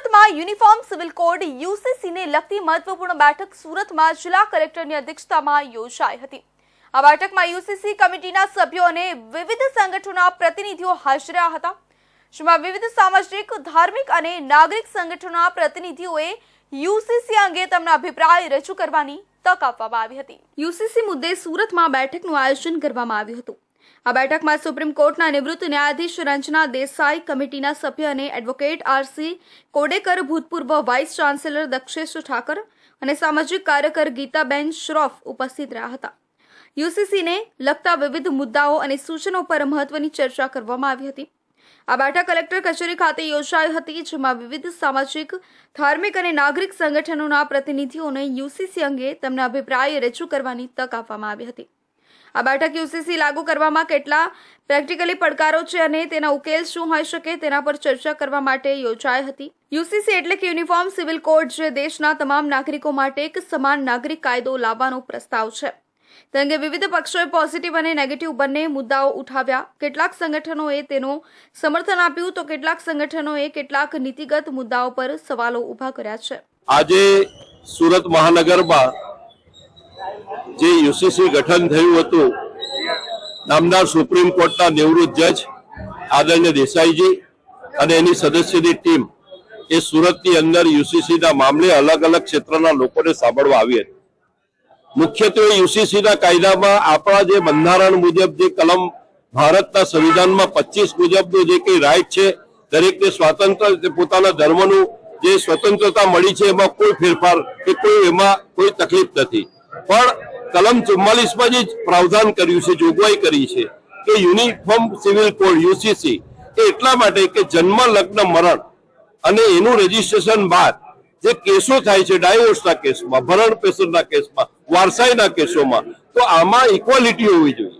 સુરતમાં uniform civil code યુસીસીને લગતી મહત્વપૂર્ણ બેઠક સુરતમાં જિલ્લા કલેક્ટરની અધ્યક્ષતામાં યોજાઈ હતી. આ બેઠકમાં યુસીસી કમિટીના સભ્યો અને વિવિધ સંગઠનોના પ્રતિનિધિઓ હાજર હતા. જેમાં વિવિધ સામાજિક, ધાર્મિક અને નાગરિક સંગઠનોના પ્રતિનિધિઓએ યુસીસી અંગે તેમના અભિપ્રાય રજૂ કરવાની તક આપવામાં આવી હતી. યુસીસી મુદ્દે સુરતમાં બેઠકનું આયોજન કરવામાં આવ્યું હતું. આ બેઠકમાં સુપ્રીમ કોર્ટના નિવૃત્ત ન્યાયાધીશ રંજના દેસાઈ, કમિટીના સભ્ય અને એડવોકેટ આરસી કોડેકર, ભૂતપૂર્વ વાઇસ ચાન્સેલર દક્ષેશ ઠાકર અને સામાજિક કાર્યકર ગીતાબેન શ્રોફ ઉપસ્થિત રહ્યા હતા. યુસીસીને લગતા વિવિધ મુદ્દાઓ અને સૂચનો પર મહત્વની ચર્ચા કરવામાં આવી હતી. આ બેઠક કલેક્ટર કચેરી ખાતે યોજાઈ હતી, જેમાં વિવિધ સામાજિક, ધાર્મિક અને નાગરિક સંગઠનોના પ્રતિનિધિઓને યુસીસી અંગે તેમના અભિપ્રાય રજૂ કરવાની તક આપવામાં આવી હતી. આ બેઠક યુસીસી લાગુ કરવામાં કેટલા પ્રેક્ટિકલી પડકારો છે અને તેના ઉકેલ શું હોઈ શકે તેના પર ચર્ચા કરવા માટે યોજાઈ હતી. યુસીસી એટલે કે યુનિફોર્મ સિવિલ કોડ જે દેશના તમામ નાગરિકો માટે એક સમાન નાગરિક કાયદો લાવવાનો પ્રસ્તાવ છે. તે અંગે વિવિધ પક્ષોએ પોઝિટિવ અને નેગેટિવ બંને મુદ્દાઓ ઉઠાવ્યા. કેટલાક સંગઠનોએ તેનું સમર્થન આપ્યું તો કેટલાક સંગઠનોએ કેટલાક નીતિગત મુદ્દાઓ પર સવાલો ઊભા કર્યા છે. આજે સુરત મહાનગરમાં જે યુસીસી ગઠન થયું હતું, નામદાર સુપ્રીમ કોર્ટના નિવૃત્ત જજ આદરણીય દેસાઈજી અને એની સદસ્યની ટીમ એ સુરતની અંદર યુસીસીના મામલે અલગ અલગ ક્ષેત્રના લોકોને સાંભળવા આવી હતી. મુખ્યત્વે યુસીસીના કાયદામાં આપણા જે બંધારણ મુજબ જે કલમ ભારતના સંવિધાનમાં પચીસ મુજબનું જે કઈ રાઇટ છે, દરેકને સ્વતંત્ર પોતાના ધર્મનું જે સ્વતંત્રતા મળી છે, એમાં કોઈ ફેરફાર કે કોઈ એમાં કોઈ તકલીફ નથી. પણ કલમ ચુમ્માલીસમાં જે પ્રાવધાન કર્યું છે, જોગવાઈ કરી છે કે યુનિફોર્મ સિવિલ કોડ, યુસીસી, એ એટલા માટે કે જન્મ, લગ્ન, મરણ અને એનું રજીસ્ટ્રેશન બાદ જે કેસો થાય છે ડાયવોર્સના કેસમાં, ભરણ પેશનના કેસમાં વારસાઈના કેસોમાં, તો આમાં ઇક્વાલિટી હોવી જોઈએ.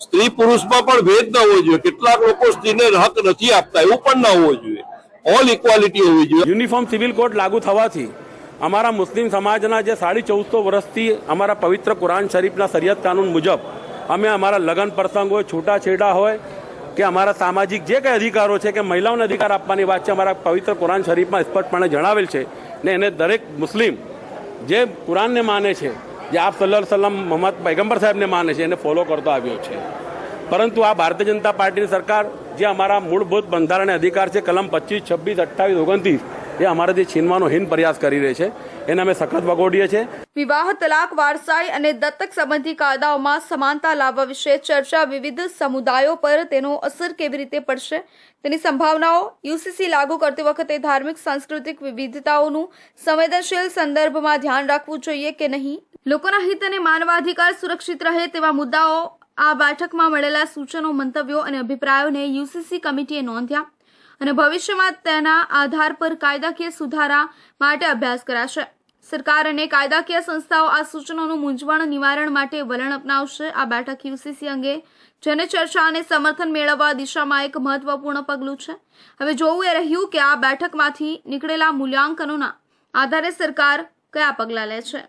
સ્ત્રી પુરુષમાં પણ ભેદ ન હોવો જોઈએ. કેટલાક લોકો સ્ત્રીને હક નથી આપતા, એવું પણ ન હોવું જોઈએ. ઓલ ઇક્વાલિટી હોવી જોઈએ. યુનિફોર્મ સિવિલ કોડ લાગુ થવાથી અમારા મુસ્લિમ સમાજના જે સાડી ચૌદસો વર્ષથી અમારા પવિત્ર કુરાન શરીફના શરિયત કાનૂન મુજબ અમે અમારા લગ્ન પ્રસંગ હોય, છૂટાછેડા હોય, કે અમારા સામાજિક જે કંઈ અધિકારો છે, કે મહિલાઓને અધિકાર આપવાની વાત છે, અમારા પવિત્ર કુરાન શરીફમાં સ્પષ્ટપણે જણાવેલ છે ને એને દરેક મુસ્લિમ જે કુરાનને માને છે, જે આપ સલ્લા સલમ મોહમ્મદ પૈગંબર સાહેબને માને છે, એને ફોલો કરતો આવ્યો છે. પરંતુ આ ભારતીય જનતા પાર્ટીની સરકાર જે અમારા મૂળભૂત બંધારણીય અધિકાર છે, કલમ પચીસ, છવ્વીસ, અઠ્ઠાવીસ, ઓગણત્રીસ એ અમારાથી છીનવાનો હિન પ્રયાસ કરી રહી છે, એને અમે સખત વગોડીએ છીએ. વિવાહ, તલાક, વારસાઈ અને દત્તક સંબંધી કાયદાઓમાં સમાનતા લાવવા વિશે ચર્ચા વિવિધ સમુદાયો પર તેનો અસર કેવી રીતે પડશે? તેની સંભાવનાઓ યુસીસી લાગુ કરતી વખતે ધાર્મિક, સાંસ્કૃતિક વિવિધતાઓનું સંવેદનશીલ સંદર્ભમાં ધ્યાન રાખવું જોઈએ કે નહીં? લોકોના હિત અને માનવાધિકાર સુરક્ષિત રહે તેવા મુદ્દાઓ આ બેઠકમાં મળેલા સૂચનો, મંતવ્યો અને અભિપ્રાયોને યુસીસી કમિટીએ નોંધ્યા. અને ભવિષ્યમાં તેના આધાર પર કાયદાકીય સુધારા માટે અભ્યાસ કરાશે. સરકાર અને કાયદાકીય સંસ્થાઓ આ સૂચનોનું મૂંઝવણ નિવારણ માટે વલણ અપનાવશે. આ બેઠક યુસીસી અંગે જેને ચર્ચા અને સમર્થન મેળવવા દિશામાં એક મહત્વપૂર્ણ પગલું છે. હવે જોવું એ રહ્યું કે આ બેઠકમાંથી નીકળેલા મૂલ્યાંકનોના આધારે સરકાર કયા પગલાં લે છે.